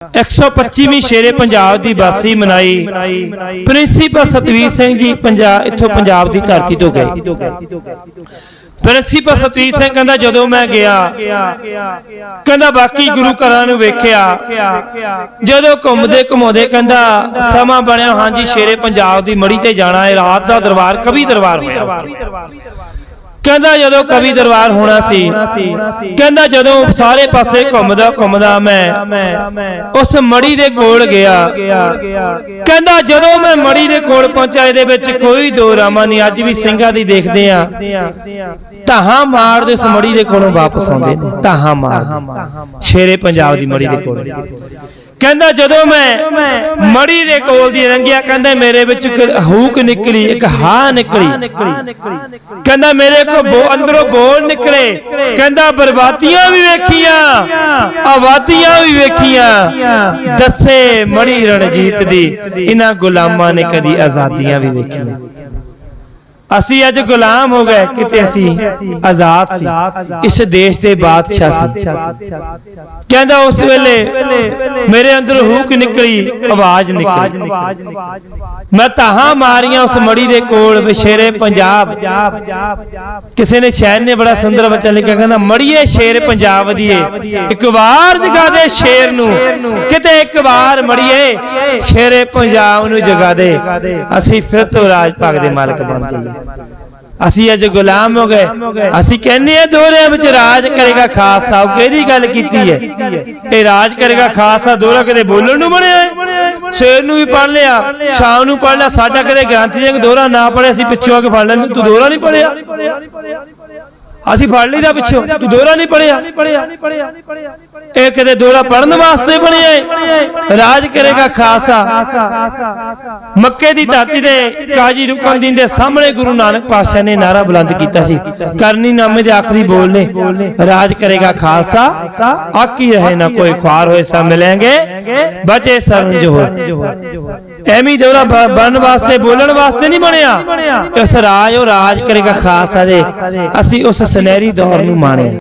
125ਵੀਂ ਸ਼ੇਰੇ ਪੰਜਾਬ ਦੀ ਬਾਸੀ ਮਨਾਈ। ਪ੍ਰਿੰਸੀਪਲ ਸਤਵੀਰ ਸਿੰਘ ਜੀ ਪੰਜਾਬ ਇੱਥੋਂ ਪੰਜਾਬ ਦੀ ਧਰਤੀ ਤੋਂ ਗਏ। ਪ੍ਰਿੰਸੀਪਲ ਸਤਵੀਰ ਸਿੰਘ ਕਹਿੰਦਾ, ਜਦੋਂ ਮੈਂ ਗਿਆ, ਕਹਿੰਦਾ ਬਾਕੀ ਗੁਰੂ ਘਰਾਂ ਨੂੰ ਵੇਖਿਆ। ਜਦੋਂ ਘੁੰਮਦੇ ਘੁਮਾਉਂਦੇ ਕਹਿੰਦਾ, ਸਮਾਂ ਬਣਿਆ, ਹਾਂਜੀ, ਸ਼ੇਰੇ ਪੰਜਾਬ ਦੀ ਮੜੀ ਤੇ ਜਾਣਾ ਹੈ, ਰਾਤ ਦਾ ਦਰਬਾਰ, ਕਵੀ ਦਰਬਾਰ ਹੋਇਆ। ਕਹਿੰਦਾ ਜਦੋਂ ਕਵੀ ਦਰਬਾਰ ਹੋਣਾ ਸੀ ਕਹਿੰਦਾ ਜਦੋਂ ਸਾਰੇ ਪਾਸੇ ਘੁੰਮਦਾ ਘੁੰਮਦਾ ਮੈਂ ਉਸ ਮੜੀ ਦੇ ਕੋਲ ਗਿਆ। ਕਹਿੰਦਾ ਜਦੋਂ ਮੈਂ ਮੜੀ ਦੇ ਕੋਲ ਪਹੁੰਚਾ ਇਹਦੇ ਵਿੱਚ ਕੋਈ ਦੋ ਰਾਮਾ ਨਹੀਂ ਅੱਜ ਵੀ ਸਿੰਘਾਂ ਦੀ ਦੇਖਦੇ ਆ ਧਾਹਾਂ ਮਾਰਦੇ ਉਸ ਮੜੀ ਦੇ ਕੋਲੋਂ ਵਾਪਸ ਆਉਂਦੇ ਨੇ ਧਾਹਾਂ ਮਾਰਦੇ ਸ਼ੇਰੇ ਪੰਜਾਬ ਦੀ ਮੜੀ ਦੇ ਕੋਲ। ਕਹਿੰਦਾ ਜਦੋਂ ਮੈਂ ਮੜੀ ਦੇ ਕੋਲ ਦੀ ਲੰਘਿਆ ਕਹਿੰਦਾ ਮੇਰੇ ਵਿੱਚ ਇੱਕ ਹੂਕ ਨਿਕਲੀ, ਇੱਕ ਹਾਂ ਨਿਕਲੀ। ਕਹਿੰਦਾ ਮੇਰੇ ਕੋ ਅੰਦਰੋਂ ਬੋਲ ਨਿਕਲੇ। ਕਹਿੰਦਾ ਬਰਬਾਦੀਆਂ ਵੀ ਵੇਖੀਆਂ, ਆਬਾਦੀਆਂ ਵੀ ਵੇਖੀਆਂ। ਦੱਸੇ ਮੜੀ ਰਣਜੀਤ ਦੀ, ਇਹਨਾਂ ਗੁਲਾਮਾਂ ਨੇ ਕਦੀ ਆਜ਼ਾਦੀਆਂ ਵੀ ਵੇਖੀਆਂ। ਅਸੀਂ ਅੱਜ ਗੁਲਾਮ ਹੋ ਗਏ ਕਿਤੇ ਅਸੀਂ ਆਜ਼ਾਦ ਸੀ। ਇਸ ਦੇਸ਼ ਦੇ ਬਾਦਸ਼ਾਹ ਸੀ। ਕਹਿੰਦਾ ਉਸ ਵੇਲੇ ਮੇਰੇ ਅੰਦਰ ਹੂਕ ਨਿਕਲੀ? ਆਵਾਜ਼ ਨਿਕਲੀ। ਮੈਂ ਤਾਹਾਂ ਮਾਰੀਆਂ ਉਸ ਮੜੀ ਦੇ ਕੋਲ ਵਿਸ਼ੇਰੇ ਪੰਜਾਬ। ਕਿਸੇ ਨੇ ਸ਼ਾਇਰ ਨੇ ਬੜਾ ਸੁੰਦਰ ਬਚਨ ਲਿਖਿਆ ਕਹਿੰਦਾ ਮੜੀਏ ਸ਼ੇਰ ਪੰਜਾਬ ਦੀਏ ਇੱਕ ਵਾਰ ਜਗਾ ਦੇ ਸ਼ੇਰ ਨੂੰ। ਕਿਤੇ ਇੱਕ ਵਾਰ ਮੜੀਏ ਸ਼ੇਰੇ ਪੰਜਾਬ ਨੂੰ ਜਗਾ ਦੇ। ਅਸੀਂ ਫਿਰ ਤੋਂ ਰਾਜ ਭਾਗ ਦੇ ਮਾਲਕ ਬਣ ਜਾਈਏ। ਅਸੀਂ ਅੱਜ ਗੁਲਾਮ ਹੋ ਗਏ। ਅਸੀਂ ਕਹਿੰਦੇ ਆ ਦੋਹਰਿਆਂ ਵਿੱਚ ਰਾਜ ਕਰੇਗਾ ਖਾਲਸਾ ਉਹ ਕਿਹਦੀ ਗੱਲ ਕੀਤੀ ਹੈ? ਇਹ ਰਾਜ ਕਰੇਗਾ ਖਾਲਸਾ ਸਾਹਿਬ ਦੋਹਰਾ ਕਦੇ ਬੋਲਣ ਨੂੰ ਬਣਿਆ ਹੈ? ਸ਼ੇਰ ਨੂੰ ਵੀ ਪੜ ਲਿਆ, ਸ਼ਾਮ ਨੂੰ ਪੜ ਲਿਆ, ਸਾਡਾ ਕਦੇ ਗ੍ਰੰਥੀ ਸਿੰਘ ਦੋਹਰਾ ਨਾ ਪੜਿਆ ਅਸੀਂ ਪਿੱਛੋਂ ਆ ਕੇ ਫੜ ਲੈਂਦੇ ਤੂੰ ਦੋਹਰਾ ਨਹੀਂ ਪੜਿਆ ਅਸੀਂ ਫੜ ਲਈਦਾ ਪਿੱਛੋਂ। ਤੂੰ ਦੋਹਰਾ ਨਹੀਂ ਪੜਿਆ। ਇਹ ਕਿਤੇ ਦੋਹਰਾ ਪੜਨ ਵਾਸਤੇ ਬਣਿਆ ਹੈ ਰਾਜ ਕਰੇਗਾ ਖਾਸਾ ਮੱਕੇ ਦੀ ਧਰਤੀ ਤੇ ਕਾਜੀ ਰੁਕਨਦੀਨ ਦੇ ਸਾਹਮਣੇ ਗੁਰੂ ਨਾਨਕ ਪਾਤਸ਼ਾਹ ਨੇ ਨਾਰਾ ਬੁਲੰਦ ਕੀਤਾ ਸੀ। ਕਰਨੀ ਨਾਮੇ ਦੇ ਆਖਰੀ ਬੋਲ ਨੇ। ਰਾਜ ਕਰੇਗਾ ਖਾਲਸਾ। ਆਕੀ ਰਹੇ ਨਾ ਕੋਈ ਖੁਆਰ ਹੋਏ ਸਭ ਮਿਲਾਂਗੇ ਬਚੇ ਸਰੰਜ ਹੋ ਐਵੇਂ ਦੋਰਾ ਬਣਨ ਵਾਸਤੇ ਬੋਲਣ ਵਾਸਤੇ ਨਹੀਂ ਬਣਿਆ। ਇਸ ਰਾਜ ਉਹ ਰਾਜ ਕਰੇਗਾ ਖਾਲਸਾ ਦੇ। ਅਸੀਂ ਉਸ ਸੁਨਹਿਰੀ ਦੌਰ ਨੂੰ ਮਾਣਿਆ।